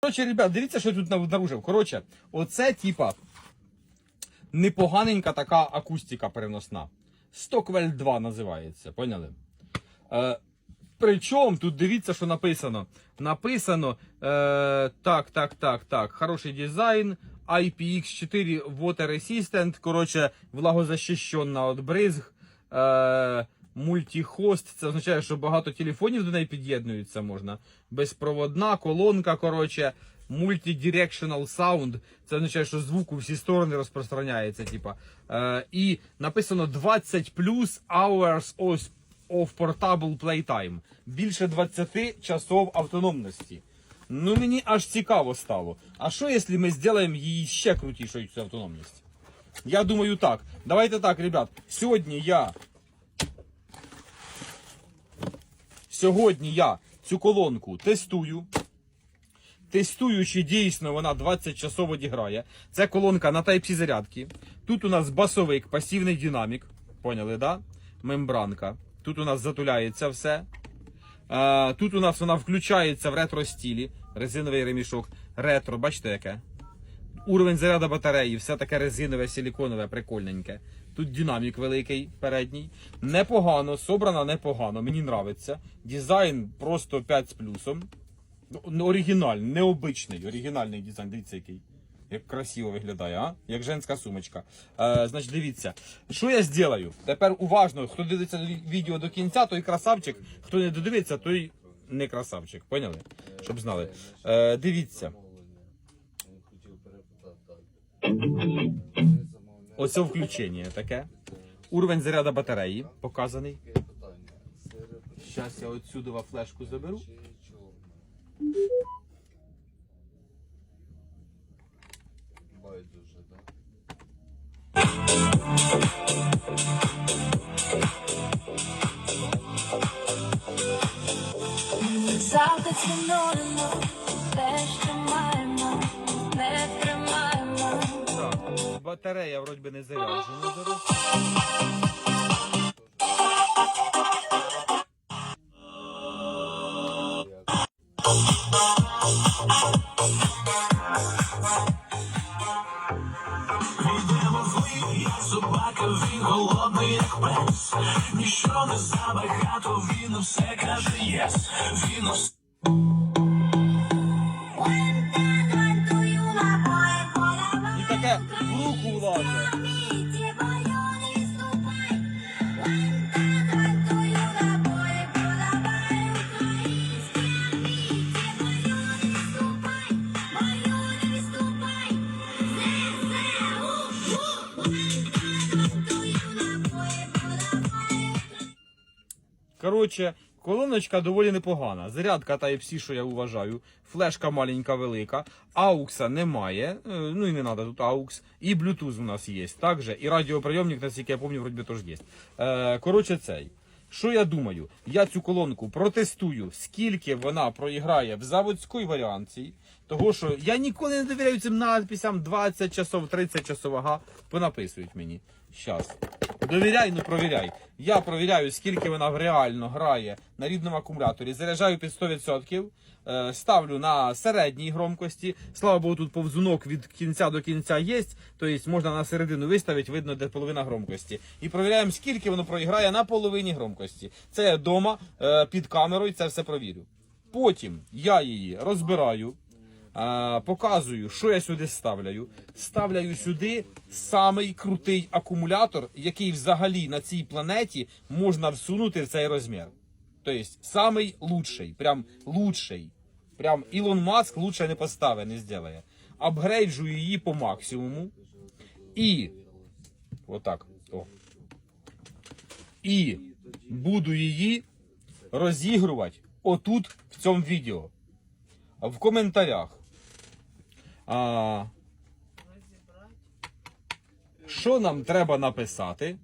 Коротше, ребят, дивіться, що я тут обнаружив. Коротше, оце, типа, непоганенька така акустика переносна. Stockwell 2 називається, поняли? Е, причому тут дивіться, що написано. Написано е, так, так, так, так. Хороший дизайн. IPX4 Water Resistant. Коротше, влагозащищенна від бризг. Е, мультихост. Це означає, що багато телефонів до неї під'єднуються можна. Безпроводна колонка, коротше. Multidirectional sound. Це означає, що звук у всі сторони розпространяється. Типа. Е, і написано 20 plus hours of portable playtime. Більше 20 часов автономності. Ну мені аж цікаво стало. А що, якщо ми зробимо її ще крутішою цю автономність? Я думаю так. Давайте так, ребят. Сьогодні я. Сьогодні я цю колонку тестую. Тестую, чи дійсно вона 20 часов одіграє. Це колонка на Type-C зарядки. Тут у нас басовик, пасивний динамік. Поняли, да? Мембранка. Тут у нас затуляється все. Е, тут у нас вона включається в ретро-стілі. Резиновий ремішок. Ретро, бачите яке? Уровень заряду батареї, все таке резинове, силіконове, прикольненьке. Тут динамік великий, передній. Непогано, собрана непогано, мені нравиться. Дизайн просто 5 з плюсом. Ну, оригінальний, необичний, оригінальний дизайн. Дивіться, який. Як красиво виглядає, а? Як женська сумочка. Е, значить, дивіться, що я зроблю? Тепер уважно, хто дивиться відео до кінця, той красавчик. Хто не додивиться, той не красавчик. Поняли? Щоб знали. Е, дивіться. Оце включення таке. Уровень заряду батареї показаний. Зараз я отсюди флешку заберу. Байдуже, да? Завжди цінуємо те, що маємо, батарея вроді би не заряджена зараз. Собака він голодний, як пес. Ніщо не забагато, він все каже єс. Він на Коротше, колоночка доволі непогана. Зарядка Type-C, що я вважаю. Флешка маленька, велика. Аукса немає. е, Ну і не треба тут аукс. І Bluetooth у нас є. Також. І радіоприйомник, наскільки я пам'ятаю, вроді теж є. Е, коротше, цей. Що я думаю? Я цю колонку протестую, скільки вона проіграє в заводській варіанції. Того, що я ніколи не довіряю цим надписям 20 часов, 30 часов, ага, понаписують мені. Щас. Довіряй, ну провіряй. Я провіряю, скільки вона реально грає на рідному акумуляторі. Заряджаю під 100%, е, ставлю на середній громкості. Слава Богу, тут повзунок від кінця до кінця є. Тобто можна на середину виставити, видно, де половина громкості. І провіряємо, скільки воно проіграє на половині громкості. Це я вдома е, під камерою це все провірю. Потім я її розбираю. А, показую, що я сюди ставляю. Ставляю сюди самий крутий акумулятор, який взагалі на цій планеті можна всунути в цей розмір. Тобто, самий лучший, прям лучший. Прям Ілон Маск лучше не поставить, не зробить. Апгрейджую її по максимуму. І. Отак. О. І буду її розігрувати отут в цьому відео. В коментарях. А, що нам треба написати?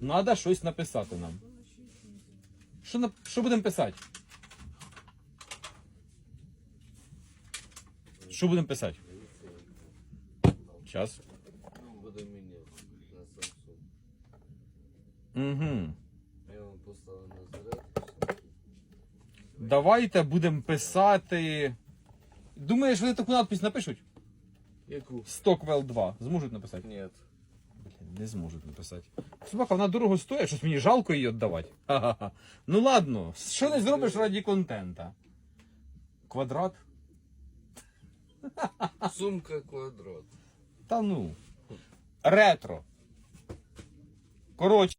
Надо щось написати нам. Що, на- що будемо писати? Що будемо писати? Samsung. Угу. Давайте будемо писати. Думаєш, вони таку надпись напишуть? Яку? Stockwell 2. Зможуть написати? Нет. Блін, не зможуть написати. Собака, вона дорого стоїть, щось мені жалко її віддавати. Ха-ха-ха. Ну ладно, що не зробиш раді контента? Квадрат? Сумка квадрат. Та ну. Ретро. Коротше.